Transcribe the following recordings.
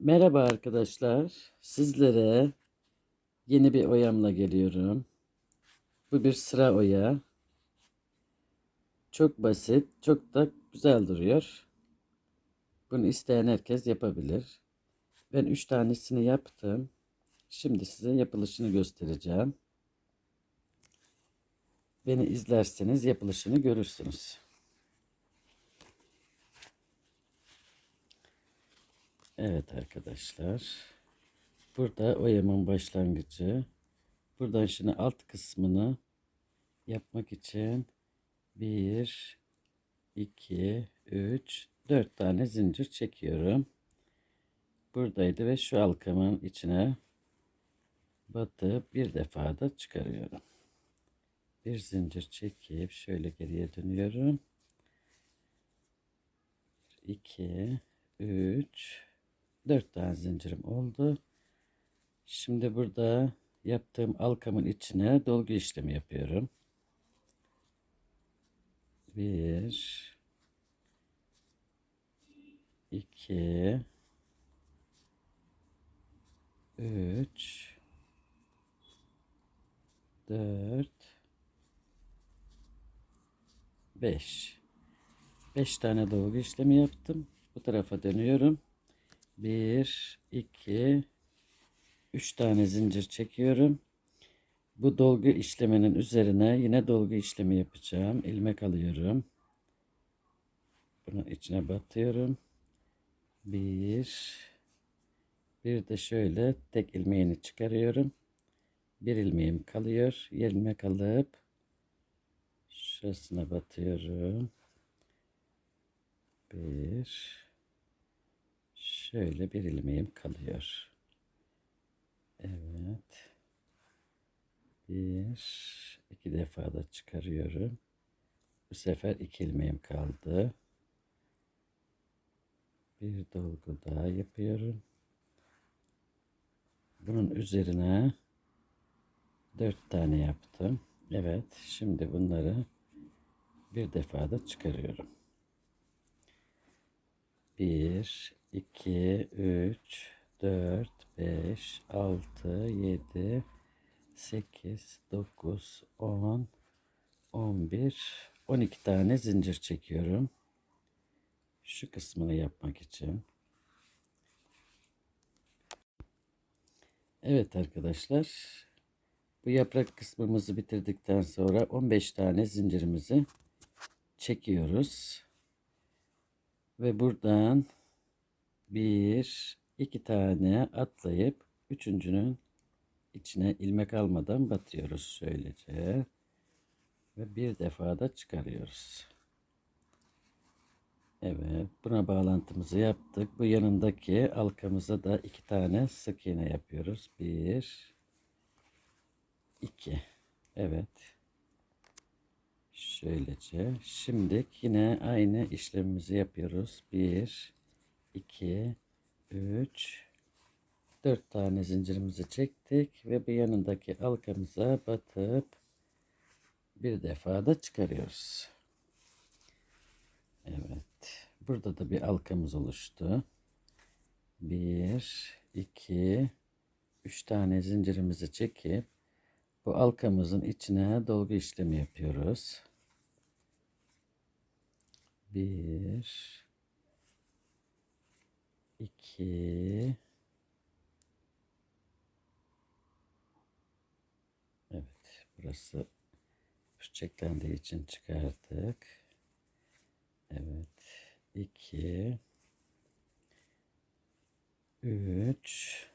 Merhaba arkadaşlar. Sizlere yeni bir oyamla geliyorum. Bu bir sıra oya. Çok basit, çok da güzel duruyor. Bunu isteyen herkes yapabilir. Ben üç tanesini yaptım. Şimdi size yapılışını göstereceğim. Beni izlerseniz yapılışını görürsünüz. Evet arkadaşlar. Burada oyamın başlangıcı. Buradan şimdi alt kısmını yapmak için 1, 2, 3, 4 tane zincir çekiyorum. Buradaydı ve şu halkamın içine batıp bir defa da çıkarıyorum. Bir zincir çekip şöyle geriye dönüyorum. 2, 3, 4 tane zincirim oldu. Şimdi burada yaptığım halkamın içine dolgu işlemi yapıyorum. 1 2 3 4 5 5 tane dolgu işlemi yaptım. Bu tarafa dönüyorum. 1 2 3 tane zincir çekiyorum. Bu dolgu işleminin üzerine yine dolgu işlemi yapacağım. ilmek alıyorum. Bunun içine batıyorum. Bir, bir de şöyle tek ilmeğini çıkarıyorum. Bir ilmeğim kalıyor. ilmek alıp şurasına batıyorum. Bir, şöyle bir ilmeğim kalıyor. Evet. Bir, iki defa da çıkarıyorum. Bu sefer iki ilmeğim kaldı. Bir dolgu daha yapıyorum. Bunun üzerine dört tane yaptım. Evet, şimdi bunları bir defa da çıkarıyorum. Bir, iki, üç, 4, 5, 6, 7, 8, 9, 10, 11, 12 tane zincir çekiyorum. Şu kısmını yapmak için. Evet arkadaşlar. Bu yaprak kısmımızı bitirdikten sonra 15 tane zincirimizi çekiyoruz. Ve buradan 1, iki tane atlayıp üçüncünün içine ilmek almadan batıyoruz şöylece. Ve bir defa da çıkarıyoruz. Evet buna bağlantımızı yaptık. Bu yanındaki halkamıza da iki tane sık iğne yapıyoruz. Bir, iki. Evet. Şöylece. Şimdi yine aynı işlemimizi yapıyoruz. Bir, iki, 3 4 tane zincirimizi çektik ve bu yanındaki halkamıza batıp bir defa da çıkarıyoruz. Evet. Burada da bir halkamız oluştu. 1 2 3 tane zincirimizi çekip bu halkamızın içine dolgu işlemi yapıyoruz. 1 2 Evet burası çiçeklendiği için çıkardık. Evet 2 3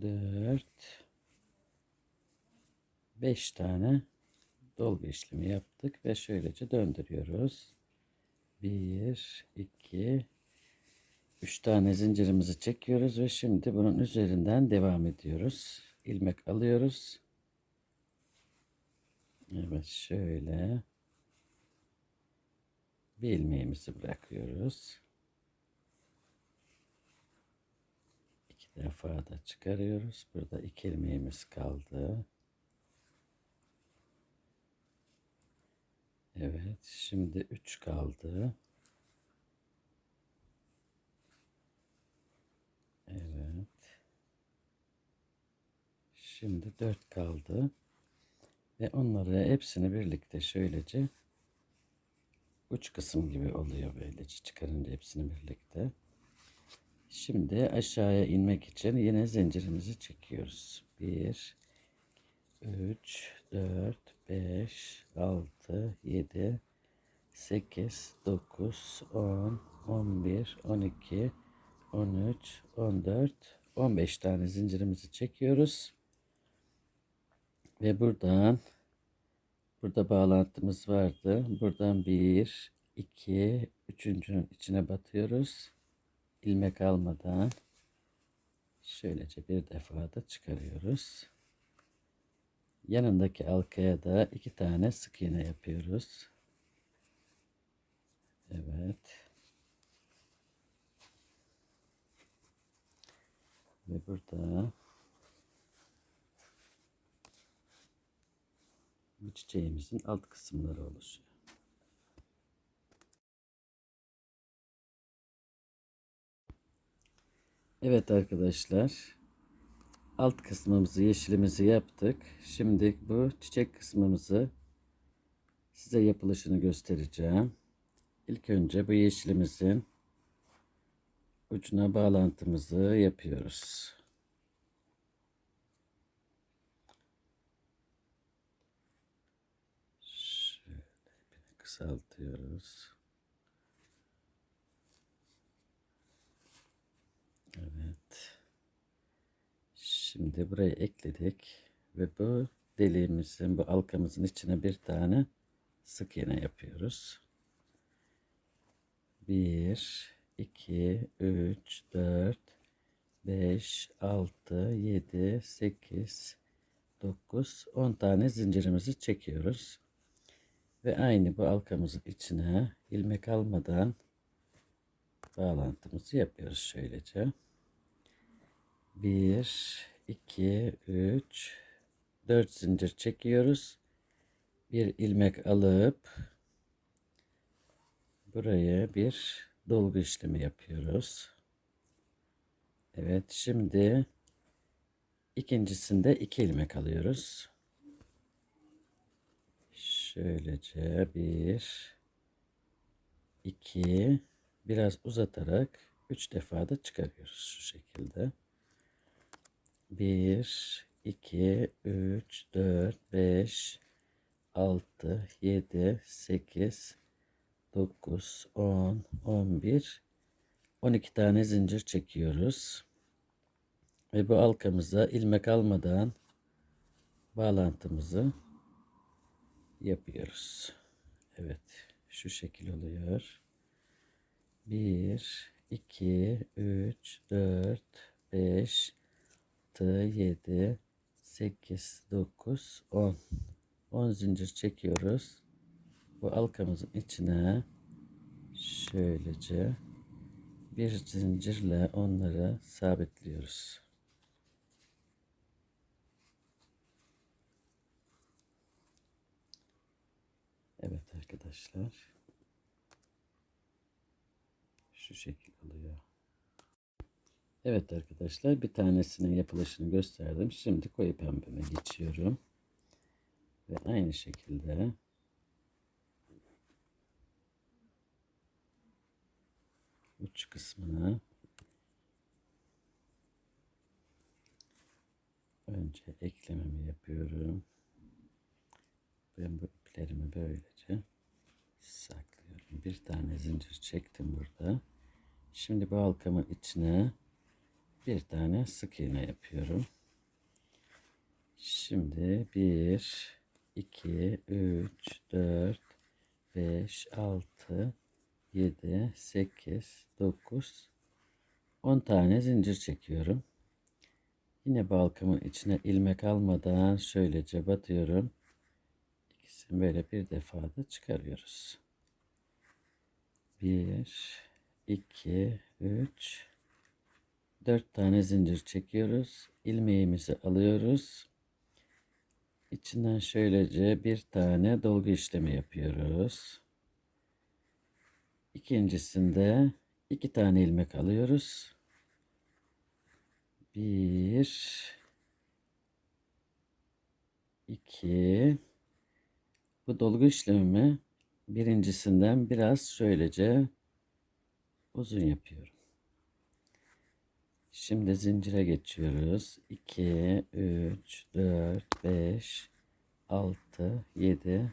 4 5 tane dolgu işlemi yaptık ve şöylece döndürüyoruz. 1 2 3 tane zincirimizi çekiyoruz ve şimdi bunun üzerinden devam ediyoruz. ilmek alıyoruz. Evet şöyle bir ilmeğimizi bırakıyoruz. İki defa da çıkarıyoruz. Burada iki ilmeğimiz kaldı. Evet şimdi 3 kaldı. Evet. Şimdi dört kaldı. Ve onları hepsini birlikte şöylece uç kısım gibi oluyor böylece çıkarınca hepsini birlikte. Şimdi aşağıya inmek için yine zincirimizi çekiyoruz. 1 3 4 5 6 7 8 9 10 11 12 13 14 15 tane zincirimizi çekiyoruz. Ve buradan burada bağlantımız vardı. Buradan bir, iki, üçüncünün içine batıyoruz. ilmek almadan şöylece bir defa da çıkarıyoruz. Yanındaki halkaya da iki tane sık iğne yapıyoruz. Evet. Ve burada bu çiçeğimizin alt kısımları oluşuyor. Evet arkadaşlar. Alt kısmımızı yeşilimizi yaptık. Şimdi bu çiçek kısmımızı size yapılışını göstereceğim. İlk önce bu yeşilimizin ucuna bağlantımızı yapıyoruz. Şöyle kısaltıyoruz. Evet. Şimdi buraya ekledik ve bu deliğimizin bu halkamızın içine bir tane sık iğne yapıyoruz. 1 2 3 4 5 6 7 8 9 10 tane zincirimizi çekiyoruz. Ve aynı bu halkamızın içine ilmek almadan bağlantımızı yapıyoruz şöylece. 1 2 3 4 zincir çekiyoruz. Bir ilmek alıp buraya bir dolgu işlemi yapıyoruz. Evet şimdi ikincisinde iki ilmek alıyoruz. Şöylece bir iki biraz uzatarak üç defa da çıkarıyoruz şu şekilde. Bir, iki, üç, dört, beş, altı, yedi, sekiz, 9, 10, 11, 12 tane zincir çekiyoruz. Ve bu halkamıza ilmek almadan bağlantımızı yapıyoruz. Evet, şu şekil oluyor. 1, 2, 3, 4, 5, 6, 7, 8, 9, 10. 10 zincir çekiyoruz bu halkamızın içine şöylece bir zincirle onları sabitliyoruz. Evet arkadaşlar. Şu şekil oluyor. Evet arkadaşlar bir tanesinin yapılışını gösterdim. Şimdi koyu pembeme geçiyorum. Ve aynı şekilde uç kısmına önce eklememi yapıyorum. Ben bu iplerimi böylece saklıyorum. Bir tane zincir çektim burada. Şimdi bu halkamın içine bir tane sık iğne yapıyorum. Şimdi 1 2 3 4 5 6 7, 8, 9, 10 tane zincir çekiyorum. Yine balkamın içine ilmek almadan şöylece batıyorum. İkisini böyle bir defada çıkarıyoruz. 1, 2, 3, 4 tane zincir çekiyoruz. İlmeğimizi alıyoruz. İçinden şöylece bir tane dolgu işlemi yapıyoruz. İkincisinde iki tane ilmek alıyoruz. Bir, iki. Bu dolgu işlemimi birincisinden biraz şöylece uzun yapıyorum. Şimdi zincire geçiyoruz. 2, 3, 4, 5, 6, 7,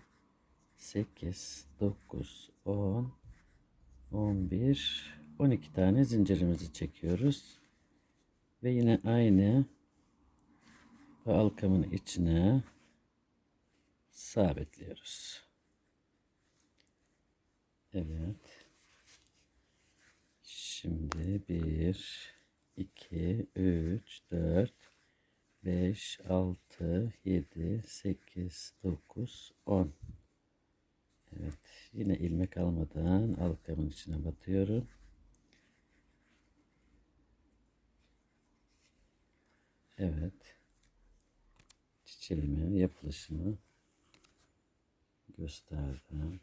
8, 9, 10, 11, 12 tane zincirimizi çekiyoruz. Ve yine aynı halkamın içine sabitliyoruz. Evet. Şimdi 1, 2, 3, 4, 5, 6, 7, 8, 9, 10. Evet. Yine ilmek almadan halkamın içine batıyorum. Evet. Çiçeğimin yapılışını gösterdim.